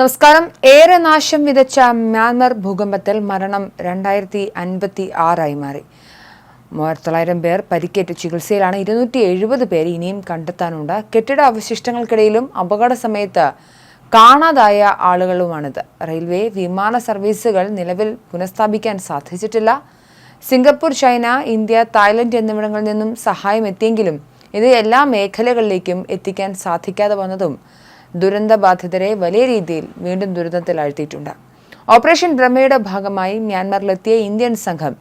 നമസ്കാരം. ഏറെ നാശം വിതച്ച മ്യാൻമർ ഭൂകമ്പത്തിൽ മരണം രണ്ടായിരത്തി അൻപത്തി ആറായി മാറി. മൂവായിരത്തി തൊള്ളായിരം പേർ പരിക്കേറ്റ് ചികിത്സയിലാണ് ഇരുന്നൂറ്റി എഴുപത് പേര് ഇനിയും കണ്ടെത്താനുണ്ട്. കെട്ടിട അവശിഷ്ടങ്ങൾക്കിടയിലും അപകട സമയത്ത് കാണാതായ ആളുകളുമാണിത്. റെയിൽവേ വിമാന സർവീസുകൾ നിലവിൽ പുനഃസ്ഥാപിക്കാൻ സാധിച്ചിട്ടില്ല. സിംഗപ്പൂർ ചൈന ഇന്ത്യ തായ്ലൻഡ് എന്നിവിടങ്ങളിൽ നിന്നും സഹായം എത്തിയെങ്കിലും ഇത് എല്ലാ മേഖലകളിലേക്കും എത്തിക്കാൻ സാധിക്കാതെ വന്നതും ദുരന്തബാധിതരെ വലിയ രീതിയിൽ വീണ്ടും ദുരിതത്തിൽ ആഴ്ത്തിയിട്ടുണ്ട്. ഓപ്പറേഷൻ ബ്രഹ്മയുടെ ഭാഗമായി മ്യാൻമറിലെത്തിയ ഇന്ത്യൻ സംഘം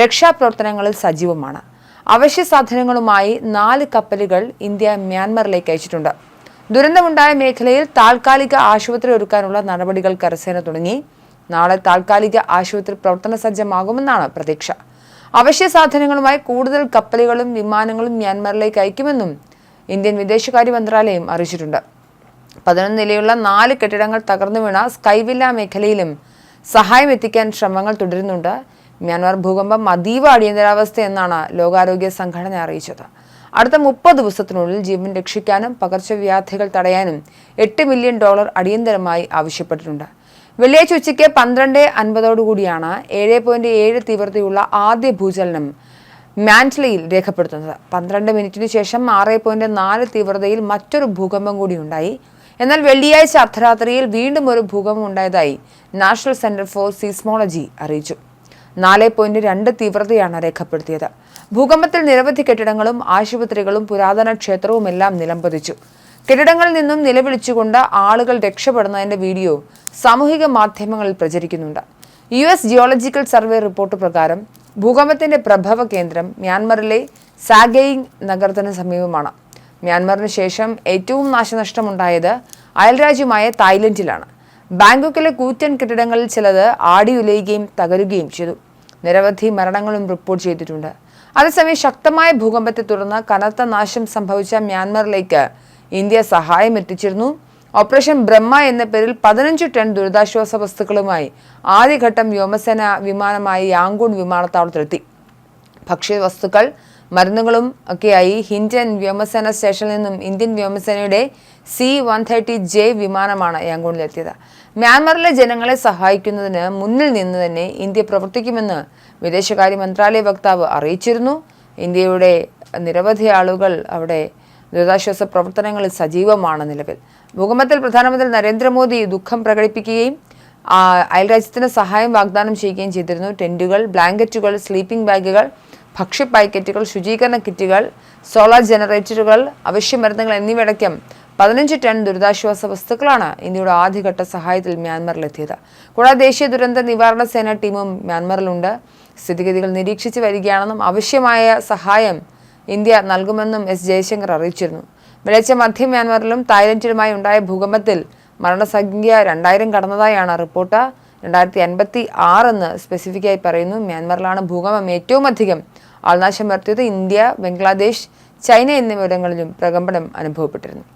രക്ഷാപ്രവർത്തനങ്ങളിൽ സജീവമാണ്. അവശ്യ സാധനങ്ങളുമായി നാല് കപ്പലുകൾ ഇന്ത്യ മ്യാൻമറിലേക്ക് അയച്ചിട്ടുണ്ട്. ദുരന്തമുണ്ടായ മേഖലയിൽ താൽക്കാലിക ആശുപത്രി ഒരുക്കാനുള്ള നടപടികൾ കരസേന തുടങ്ങി. നാളെ താൽക്കാലിക ആശുപത്രി പ്രവർത്തന സജ്ജമാകുമെന്നാണ് പ്രതീക്ഷ. അവശ്യ സാധനങ്ങളുമായി കൂടുതൽ കപ്പലുകളും വിമാനങ്ങളും മ്യാൻമറിലേക്ക് അയക്കുമെന്നും ഇന്ത്യൻ വിദേശകാര്യ മന്ത്രാലയം അറിയിച്ചിട്ടുണ്ട്. പതിനൊന്ന് നിലയുള്ള നാല് കെട്ടിടങ്ങൾ തകർന്നു വീണ സ്കൈവില്ല മേഖലയിലും സഹായം എത്തിക്കാൻ ശ്രമങ്ങൾ തുടരുന്നുണ്ട്. മ്യാൻമാർ ഭൂകമ്പം അതീവ അടിയന്തരാവസ്ഥ എന്നാണ് ലോകാരോഗ്യ സംഘടന അറിയിച്ചത്. അടുത്ത മുപ്പത് ദിവസത്തിനുള്ളിൽ ജീവൻ രക്ഷിക്കാനും പകർച്ചവ്യാധികൾ തടയാനും എട്ട് മില്യൺ ഡോളർ അടിയന്തരമായി ആവശ്യപ്പെട്ടിട്ടുണ്ട്. വെള്ളിയാഴ്ച ഉച്ചയ്ക്ക് പന്ത്രണ്ട് അൻപതോടുകൂടിയാണ് ഏഴ് പോയിന്റ് ഏഴ് തീവ്രതയുള്ള ആദ്യ ഭൂചലനം മാൻഡ്ലയിൽ രേഖപ്പെടുത്തുന്നത്. പന്ത്രണ്ട് മിനിറ്റിന് ശേഷം ആറ് പോയിന്റ് നാല് തീവ്രതയിൽ മറ്റൊരു ഭൂകമ്പം കൂടി ഉണ്ടായി. എന്നാൽ വെള്ളിയാഴ്ച അർദ്ധരാത്രിയിൽ വീണ്ടും ഒരു ഭൂകമ്പം ഉണ്ടായതായി നാഷണൽ സെന്റർ ഫോർ സീസ്മോളജി അറിയിച്ചു. നാല് പോയിന്റ് രണ്ട് തീവ്രതയാണ് രേഖപ്പെടുത്തിയത്. ഭൂകമ്പത്തിൽ നിരവധി കെട്ടിടങ്ങളും ആശുപത്രികളും പുരാതന ക്ഷേത്രവും എല്ലാം നിലംപതിച്ചു. കെട്ടിടങ്ങളിൽ നിന്നും നിലവിളിച്ചുകൊണ്ട് ആളുകൾ രക്ഷപ്പെടുന്നതിന്റെ വീഡിയോ സാമൂഹിക മാധ്യമങ്ങളിൽ പ്രചരിക്കുന്നുണ്ട്. U S geological survey report പ്രകാരം ഭൂകമ്പത്തിന്റെ പ്രഭവ കേന്ദ്രം മ്യാൻമറിലെ സാഗെയിങ് നഗരത്തിന് സമീപമാണ്. മ്യാൻമറിന് ശേഷം ഏറ്റവും നാശനഷ്ടമുണ്ടായത് അയൽരാജ്യമായ തായ്ലൻഡിലാണ്. ബാങ്കോക്കിലെ കൂറ്റൻ കെട്ടിടങ്ങളിൽ ചിലത് ആടിയുലയുകയും തകരുകയും ചെയ്തു. നിരവധി മരണങ്ങളും റിപ്പോർട്ട് ചെയ്തിട്ടുണ്ട്. അതേസമയം ശക്തമായ ഭൂകമ്പത്തെ തുടർന്ന് കനത്ത നാശം സംഭവിച്ച മ്യാൻമറിലേക്ക് ഇന്ത്യ സഹായം എത്തിച്ചിരുന്നു. ഓപ്പറേഷൻ ബ്രഹ്മ എന്ന പേരിൽ പതിനഞ്ച് ടൺ ദുരിതാശ്വാസ വസ്തുക്കളുമായി ആദ്യഘട്ടം വ്യോമസേന വിമാനമായി യാങ്കൂൺ വിമാനത്താവളത്തിലെത്തി. ഭക്ഷ്യവസ്തുക്കൾ മരുന്നുകളും ഒക്കെയായി ഹിൻഡൻ വ്യോമസേന സ്റ്റേഷനിൽ നിന്നും ഇന്ത്യൻ വ്യോമസേനയുടെ സി വൺ തേർട്ടി ജെ വിമാനമാണ് യാങ്കൂണിലെത്തിയത് മ്യാൻമറിലെ ജനങ്ങളെ സഹായിക്കുന്നതിന് മുന്നിൽ നിന്ന് തന്നെ ഇന്ത്യ പ്രവർത്തിക്കുമെന്ന് വിദേശകാര്യ മന്ത്രാലയ വക്താവ് അറിയിച്ചിരുന്നു. ഇന്ത്യയുടെ നിരവധി ആളുകൾ അവിടെ ദുരിതാശ്വാസ പ്രവർത്തനങ്ങളിൽ സജീവമാണ് നിലവിൽ. ഭൂകമ്പത്തിൽ പ്രധാനമന്ത്രി നരേന്ദ്രമോദി ദുഃഖം പ്രകടിപ്പിക്കുകയും അയൽരാജ്യത്തിന് സഹായം വാഗ്ദാനം ചെയ്യുകയും ചെയ്തിരുന്നു. ടെന്റുകൾ ബ്ലാങ്കറ്റുകൾ സ്ലീപ്പിംഗ് ബാഗുകൾ ഭക്ഷ്യ പാക്കറ്റുകൾ ശുചീകരണ കിറ്റുകൾ സോളാർ ജനറേറ്ററുകൾ അവശ്യമരുന്നുകൾ എന്നിവയടക്കം പതിനഞ്ച് ടൺ ദുരിതാശ്വാസ വസ്തുക്കളാണ് ഇന്ത്യയുടെ ആദ്യഘട്ട സഹായത്തിൽ മ്യാൻമറിലെത്തിയത്. കൂടാതെ ദേശീയ ദുരന്ത നിവാരണ സേന ടീമും മ്യാൻമറിലുണ്ട്. സ്ഥിതിഗതികൾ നിരീക്ഷിച്ച് വരികയാണെന്നും ആവശ്യമായ സഹായം ഇന്ത്യ നൽകുമെന്നും എസ് ജയശങ്കർ അറിയിച്ചിരുന്നു. വെള്ളിയാഴ്ച മധ്യ മ്യാൻമറിലും തായ്ലൻഡിലുമായി ഉണ്ടായ ഭൂകമ്പത്തിൽ മരണസംഖ്യ രണ്ടായിരം കടന്നതായാണ് റിപ്പോർട്ട്. രണ്ടായിരത്തി അൻപത്തി ആറെന്ന് സ്പെസിഫിക്കായി പറയുന്നു. മ്യാൻമറിലാണ് ഭൂകമ്പം ഏറ്റവും അധികം ആൾനാശം വരുത്തിയത് ഇന്ത്യ ബംഗ്ലാദേശ് ചൈന എന്നിവിടങ്ങളിലും പ്രകമ്പനം അനുഭവപ്പെട്ടിരുന്നു.